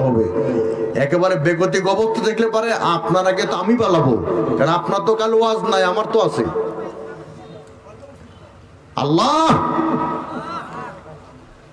হবে। একেবারে বেগতিক অবস্থা দেখলে পারে, আপনার আগে তো আমি পালাবো। কারণ আপনার তো কাল ওয়াজ নাই, আমার তো আছে। আল্লাহ!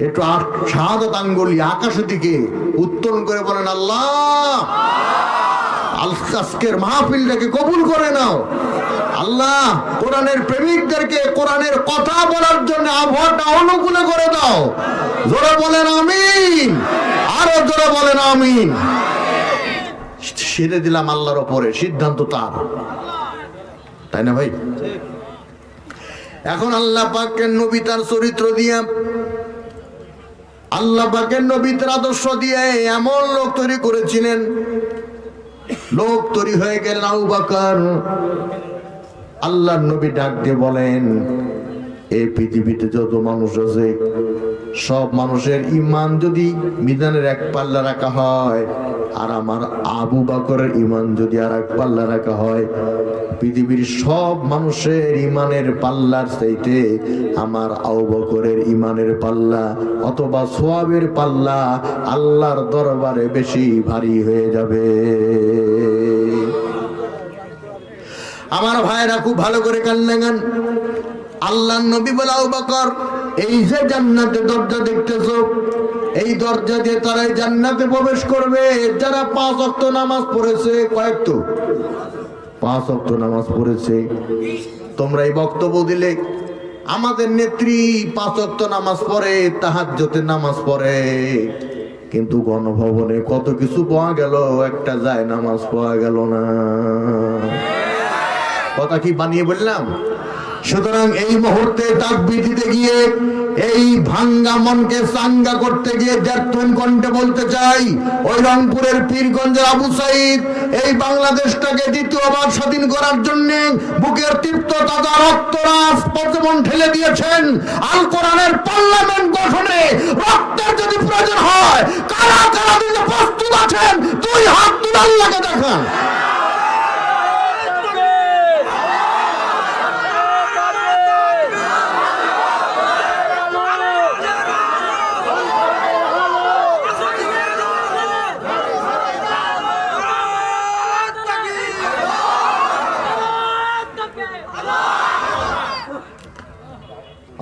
একটু শাহাদত আঙ্গুলি আকাশের দিকে উত্তোলন করে বলেন, আল্লাহ! আল- আজকের মাহফিলটাকে কবুল করে নাও। আল্লাহ, কোরআনের প্রেমিকদেরকে কোরআনের কথা বলার জন্য আবহাওয়াটা অনুকূলে করে দাও। জোরে বলেন, আমিন! আরও জোরে বলেন, আমিন। ছেড়ে দিলাম আল্লাহর ওপরে, সিদ্ধান্ত তার। তাই না ভাই? এখন আল্লাহ পাকের নবী তার চরিত্র দিয়ে, আল্লাহ পাকের নবী আদর্শ দিয়ে এমন লোক তৈরি করেছিলেন, লোক তৈরি হয়ে গেলেন বাকার। আল্লাহর নবী ডাক দিয়ে বলেন এই পৃথিবীতে যত মানুষ আছে সব মানুষের ইমান যদি মিজানের এক পাল্লা রাখা হয়, আর আমার আবু বাকরের ইমান যদি আর এক পাল্লা রাখা হয়, পৃথিবীর সব মানুষের ইমানের পাল্লার চাইতে আমার আবু বকরের ইমানের পাল্লা অথবা সোয়াবের পাল্লা আল্লাহর দরবারে বেশি ভারী হয়ে যাবে। আমার ভাইরা খুব ভালো করে কান লাগান। আল্লাহ নবী বলে আবু বকর এই যে জান্নাতে দরজা দেখতেছো, এই দরজা দিয়ে তারাই জান্নাতে প্রবেশ করবে। যারা পাঁচ অক্ত নামাজ পড়েছে কয়েক তো পাঁচ অক্ত নামাজ পড়েছে। তোমরা এই বক্তব্য দিলে, আমাদের নেত্রী পাঁচ অক্ত নামাজ পড়ে তাহাজ্জতে নামাজ পড়ে। কিন্তু গণভবনে কত কিছু পাওয়া গেল, একটা যায় নামাজ পাওয়া গেল না। কথা কি বানিয়ে বললাম? সুতরাং এই মুহূর্তে তাকবীর দিতে গিয়ে এই ভাঙ্গা মনকে চাঙ্গা করতে গিয়ে কণ্ঠে বলতে চাই, ওই রংপুরের পীরগঞ্জের আবু সাইদ, এই বাংলাদেশটাকে দ্বিতীয়বার স্বাধীন করার জন্য বুকের তীর্থ তাজা রক্তরাজ পদ্মন ঠেলে দিয়েছেন। আল কোরআনের পার্লামেন্ট গঠনে রক্তের যদি প্রয়োজন হয়, কারা কারা দিতে প্রস্তুত আছেন, দুই হাত তুলে আল্লাহকে দেখান।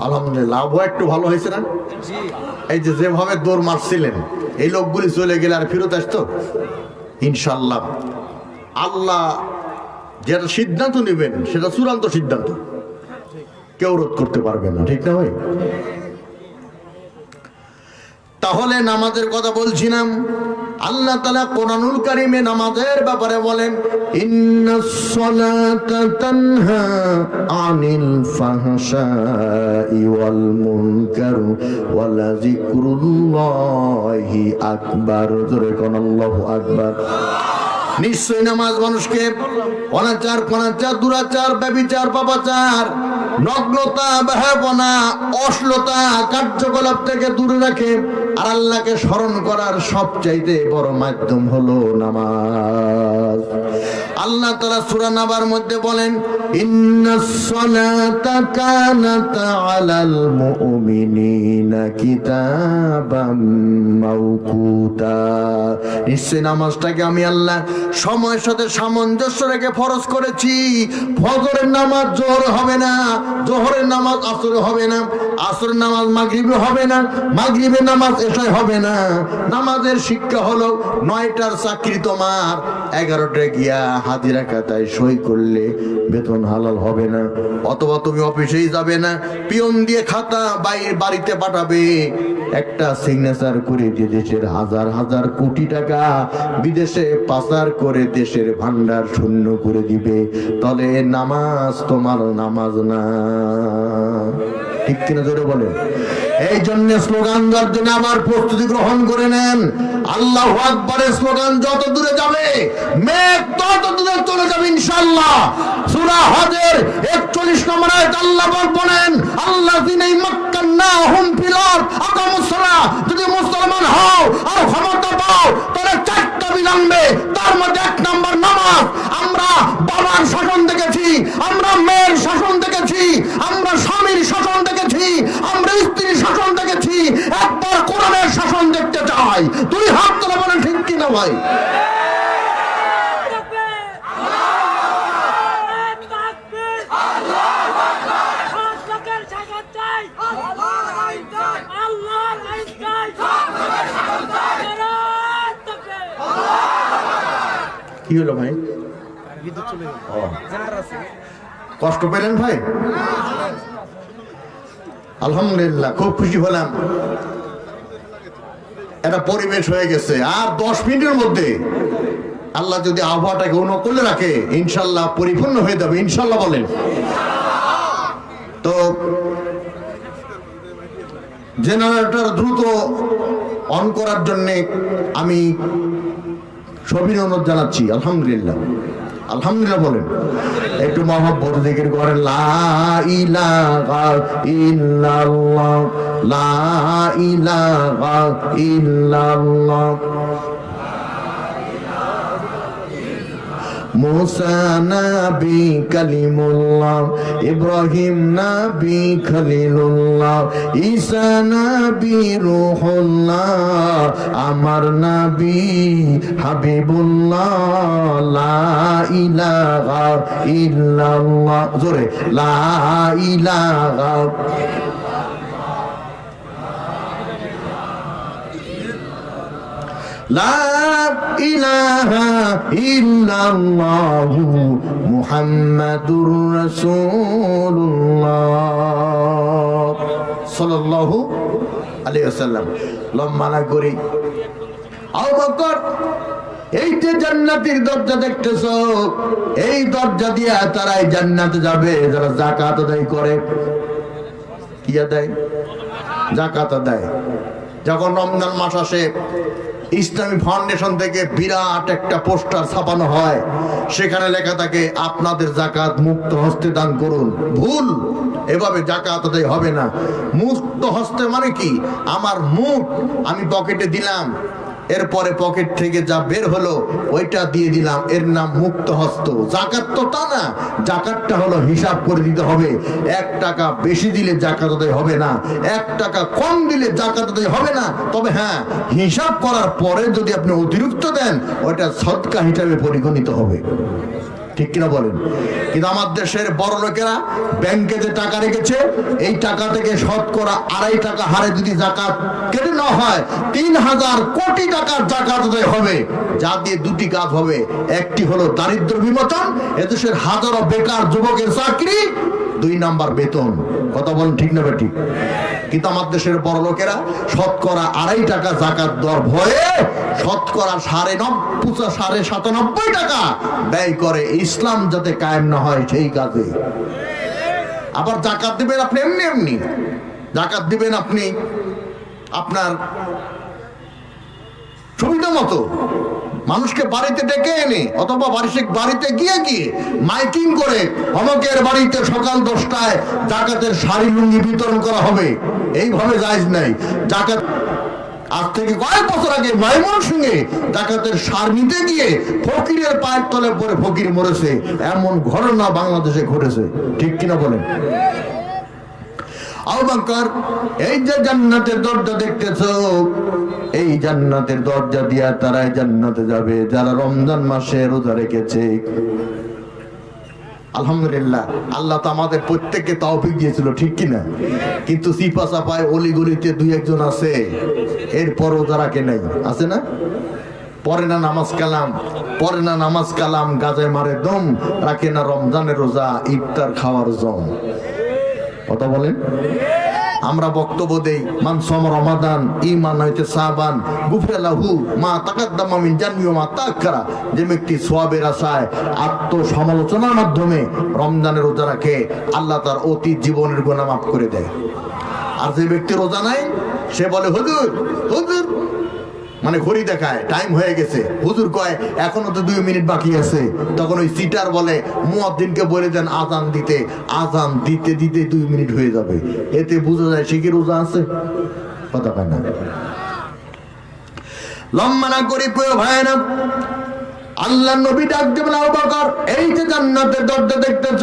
আলহামদুলিল্লাহ আবহাওয়া একটু ভালো হয়েছে না? এই যে যেভাবে দৌড় মারছিলেন এই লোকগুলি চলে গেলে আর ফেরত আসতো? ইনশাল্লাহ আল্লাহ যেটা সিদ্ধান্ত নেবেন সেটা চূড়ান্ত সিদ্ধান্ত। কেউ রোধ করতে পারবে না ঠিক না ভাই? তাহলে নামাজের কথা বলছিলাম আল্লাহ তালা কোরআনুল কারিমে নামাজের ব্যাপারে বলেন আনিল আকবার। নিশ্চয় নামাজ মানুষকে অনাচার ফনাচার দুরাচার, ব্যবিচার, পাপাচার, নগ্নতা বেহাপনা অশ্লতা, কার্যকলাপ থেকে দূরে রাখে। আর আল্লাহকে স্মরণ করার সবচাইতে বড় মাধ্যম হলো নামাজ। আল্লাহ তারা সূরা নাবার মধ্যে বলেন নিশ্চয় নামাজটাকে আমি আল্লাহ সময়ের সাথে সামঞ্জস্য রেখে ফরজ করেছি। ফজরের নামাজ জোহর হবে না, জোহরের নামাজ আসর হবে না, আসরের নামাজ মাগরিবে হবে না, মাগরিবের নামাজ এসাই হবে না। নামাজের শিক্ষা হলো নয়টার চাকরি তোমার। এগারোটায় গিয়া হাজিরা খাতায় সই করলে বেতন হালাল হবে না। অথবা তুমি অফিসেই যাবে না, পিয়ন দিয়ে খাতা বাইরে বাড়িতে পাঠাবে। একটা সিগনেচার করে যে দেশের হাজার হাজার কোটি টাকা বিদেশে পাচার করে দেশের ভান্ডার শূন্য করে দিবে। তাহলে এ নামাজ তোমার নামাজ না। ঠিক কিনা জোরে বলে এই জন্য স্লোগান দেওয়ার জন্য আমার প্রস্তুতি গ্রহণ করে নেন। আল্লাহ আকবরের স্লোগান যত দূরে যাবে, মেঘ তত দূরে চলে যাবে ইনশাল্লাহ সুরা হজের চাই দুই হাত তোলা বলেন, ঠিক কিনা ভাই? কি হলো ভাই। কষ্ট পেলেন ভাই? আলহামদুলিল্লাহ, খুব খুশি হলাম। একটা পরিবেশ হয়ে গেছে। আর দশ মিনিটের মধ্যে আল্লাহ যদি আবহাওয়াটাকে অনুকূলে রাখে, ইনশাল্লাহ পরিপূর্ণ হয়ে যাবে। ইনশাল্লাহ বলেন। তো জেনারেটর দ্রুত অন করার জন্যে আমি সবিন অনুরোধ জানাচ্ছি। আলহামদুলিল্লাহ। আলহামদুলিল্লাহ বলেন। একটু মহব্বত দিকের করেন লা ইলাহা ইল্লাল্লাহ লা ইলাহা ইল্লাল্লাহ। মুসা নবী কালিমুল্লাহ, ইব্রাহিম নবী খলিলুল্লাহ, ঈসা নবী রূহুল্লাহ, আমার নবী হাবিবুল্লাহ, লা ইলাহা ইল্লাল্লাহ, জোরে, লা ইলাহা লা ইলাহা করি বকর, এই যে দরজা দেখতেছ, এই দরজা দিয়ে এই জান্নাত যাবে, যারা জাকাত আদায় করে। কি আদায়? জাকাত আদায়। যখন রমজান মাস আসে ইসলামী ফাউন্ডেশন থেকে বিরাট একটা পোস্টার ছাপানো হয়। সেখানে লেখা থাকে, আপনাদের জাকাত মুক্ত হস্তে দান করুন। ভুল! এভাবে জাকাত আদায় হবে না। মুক্ত হস্তে মানে কি? আমার মুখ আমি পকেটে দিলাম। এরপরে পকেট থেকে যা বের হলো, ওইটা দিয়ে দিলাম। এর নাম মুক্ত হস্ত জাকাত তো তা না, জাকাতটা হলো হিসাব করে দিতে হবে। এক টাকা বেশি দিলে জাকাত হবে না, এক টাকা কম দিলে জাকাত হবে না। তবে হ্যাঁ হিসাব করার পরে যদি আপনি অতিরিক্ত দেন, ওইটা সৎকা হিসাবে পরিগণিত হবে। ঠিক কিনা বলেন? কিন্তু আমার দেশের বড় লোকেরা ব্যাংকে যে টাকা রেখেছে, এই টাকা থেকে শতকরা আড়াই টাকা হারে যদি জাকাত কেটে না হয়, তিন হাজার কোটি টাকার জাকাত হবে। যা দিয়ে দুটি কাজ হবে। একটি হলো দারিদ্র বিমোচন এদেশের হাজারো বেকার যুবকের চাকরি, দুই নাম্বার বেতন। কথা বলেন ঠিক না ঠিক? কিন্তু দেশের বড় লোকেরা শতকরা আড়াই টাকা জাকাত দর ভয়ে শতকরা সাড়ে নব্বই সাড়ে সাতানব্বই টাকা ব্যয় করে ইসলাম যাতে কায়েম না হয় সেই কাজে। আবার জাকাত দিবেন আপনি এমনি এমনি। জাকাত দিবেন আপনি আপনার সুবিধা মতো। মানুষকে বাড়িতে ডেকে এনে, অথবা বাড়িতে বাড়িতে গিয়ে গিয়ে মাইকিং করে, অমকের বাড়িতে সকাল দশটায় জাকাতের শাড়ি লুঙ্গি বিতরণ করা হবে। এইভাবে যাইজ নাই জাকাত আজ থেকে কয়েক বছর আগে মাইমুর সঙ্গে ডাকাতের সার নিতে গিয়ে ফকিরের পায়ের তলে পরে ফকির মরেছে। এমন ঘটনা বাংলাদেশে ঘটেছে। ঠিক কিনা বলেন? এই যে জান্নাতের দরজা দেখতেছো, এই জান্নাতের দরজা দিয়া তারাই জান্নাতে যাবে, যারা রমজান মাসে রোজা রেখেছে। আলহামদুলিল্লাহ, আল্লাহ তো আমাদের প্রত্যেককে তৌফিক দিয়েছিল, ঠিক কিনা কিন্তু সিপা চাপায় অলিগলিতে দুই একজন আছে, এরপরও যারা কে নাই, আছে না? পরে না নামাজ কালাম, পরে না নামাজ কালাম, গাজায় মারে দম, রাখে না রমজানের রোজা, ইফতার খাওয়ার জম। কথা বলেন। আমরা বক্তব্য দেই, মান সম রমাদান ইমান হইতে সাবান, গুফরে লাহু, মা তাকাদ্দামা মিন জানবি মা তাকরা যে ব্যক্তি সোয়াবের আশায় আত্মসমালোচনার মাধ্যমে রমজানের রোজা রাখে, আল্লাহ তার অতীত জীবনের গুনাহ মাফ করে দেয়। আর যে ব্যক্তি রোজা নাই সে বলে, হুজুর হুজুর মানে ঘড়ি দেখায় টাইম হয়ে গেছে। হুজুর কয়, এখনও তো দুই মিনিট বাকি আছে। তখন ওই সিটার বলে, মুয়াদ্দিনকে বলে দেন আজান দিতে। আজান দিতে দিতে দুই মিনিট হয়ে যাবে। এতে বোঝা যায়, সে কি রোজা আছে? কথা পায় না। লম্বা না করি প্রিয় আল্লাহ নবী ডাক এই যে জান্নাতের দরজা দেখতেছ,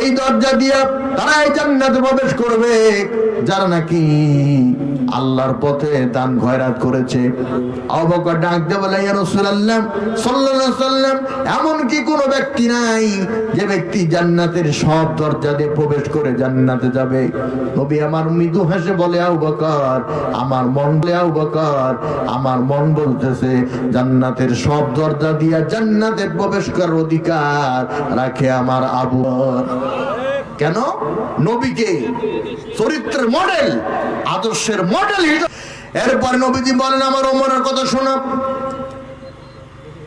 এই দরজা দিয়ে তারা এই জান্নাতে প্রবেশ করবে। যারা নাকি আল্লাহর পথে দান খয়রাত করেছে অবকর ডাক বলে সাল্লাম এমন কি কোনো ব্যক্তি নাই যে ব্যক্তি জান্নাতের সব দরজা দিয়ে প্রবেশ করে জান্নাতে যাবে নবী আমার মৃদু হাসে বলে, আবু বকর, আমার মন বলে, আবু বকর, আমার মন বলতেছে, জান্নাতের সব দরজা দিয়া জান্নাতে প্রবেশ করার অধিকার রাখে আমার আবু। কেন? নবীকে চরিত্রের মডেল আদর্শের মডেল এরপর নবীজি বলেন আমার ওমরের কথা শোনা।